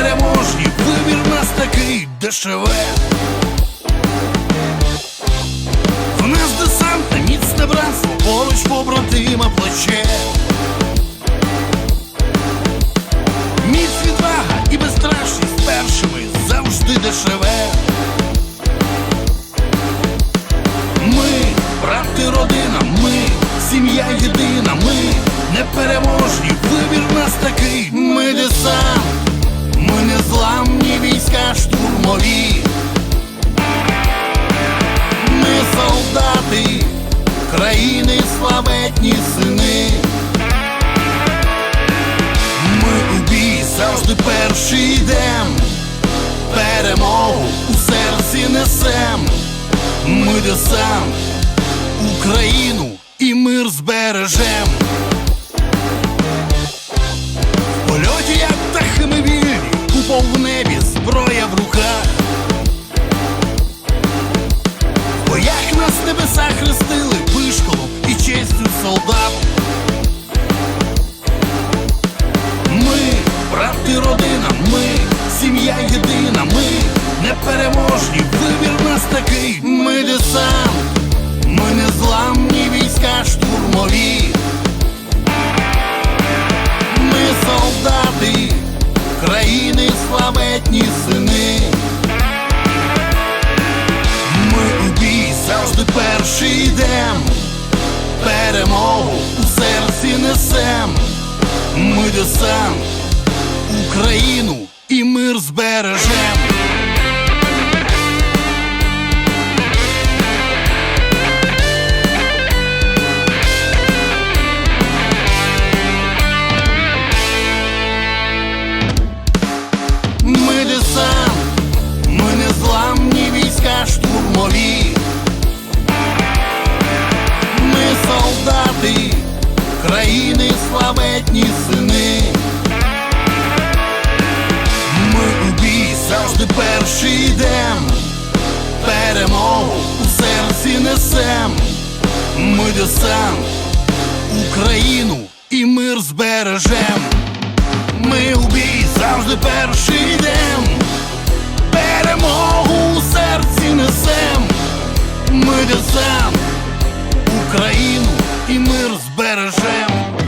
непереможні, вибір нас такий дешеве. В нас десант та міцне братство, поруч побратима плече. Міць відвага і безстрашність першими завжди дешеве. Ми, брати, родина, ми, сім'я єдина, ми непереможні, вибір нас такий, ми десант, країни славетні сини. Ми у бій завжди перший йдем, перемогу у серці несем. Ми десант, Україну і мир збережем. Солдат. Ми, брати, родина, ми, сім'я єдина, ми непереможні, вибір нас такий, ми десант, ми незламні війська штурмові. Ми солдати, країни славетні сини. Ми у бій завжди перший йдем, перемогу у серці несем. Ми десант, Україну і мир збережем. Ми десант, ми незламні війська штурмові. Країни славетні сини. Ми у бій завжди перший йдем, перемогу у серці несем. Ми десант, Україну і мир збережем. Ми у бій завжди перший йдем, перемогу у серці несем. Ми десант, Україну і мир збережем.